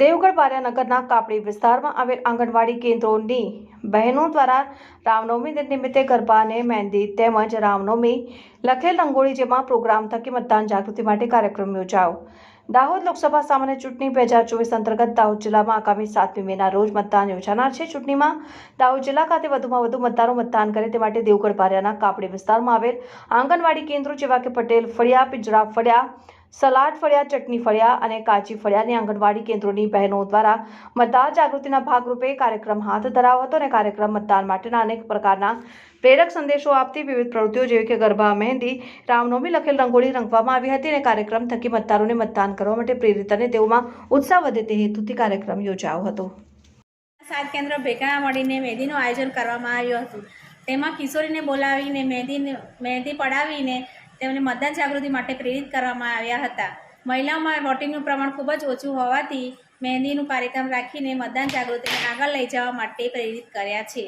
દેવગઢ બારિયાનગરના કાપડી વિસ્તારમાં આવેલ આંગણવાડી કેન્દ્રોની બહેનો દ્વારા રામનવમી નિમિત્તે ગરબા અને મહેંદી તેમજ રામનવમી લખેલ રંગોળી જેમાં પ્રોગ્રામ થકી મતદાન જાગૃતિ માટે કાર્યક્રમ યોજાયો. દાહોદ લોકસભા સામાન્ય ચૂંટણી બે હજાર ચોવીસ અંતર્ગત દાહોદ જિલ્લામાં આગામી સાતમી મેના રોજ મતદાન યોજાનાર છે. ચૂંટણીમાં દાહોદ જિલ્લા ખાતે વધુમાં વધુ મતદારો મતદાન કરે તે માટે દેવગઢ બારિયાના કાપડી વિસ્તારમાં આવેલ આંગણવાડી કેન્દ્રો જેવા કે પટેલ, ફળિયા, પિંજરા, ફળિયા સલાડ ફળિયા, ચટણી ફળિયા અને કાચી ફળિયાની આંગણવાડી કેન્દ્રોની બહેનો દ્વારા મતદાર જાગૃતિના ભાગરૂપે કાર્યક્રમ હાથ ધરાયો હતો અને કાર્યક્રમ મતદાન માટેના અનેક પ્રકારના પ્રેરક સંદેશો આપતી વિવિધ પ્રવૃત્તિઓ જેવી કે ગરબા, મહેંદી, રામનવમી લખેલ રંગોળી રંગવામાં આવી હતી અને કાર્યક્રમ થકી મતદારોને મતદાન કરવા માટે પ્રેરિત અને તેઓમાં ઉત્સાહ વધે તે હેતુથી કાર્યક્રમ યોજાયો હતો. સાત કેન્દ્ર ભેગા મળીને મહેંદીનું આયોજન કરવામાં આવ્યું હતું. તેમાં કિશોરીને બોલાવીને મહેંદીને મહેંદી પડાવીને તેમને મતદાન જાગૃતિ માટે પ્રેરિત કરવામાં આવ્યા હતા. મહિલાઓમાં વોટિંગનું પ્રમાણ ખૂબ જ ઓછું હોવાથી મહેંદીનું કાર્યક્રમ રાખીને મતદાન જાગૃતિને આગળ લઈ જવા માટે પ્રેરિત કર્યા છે.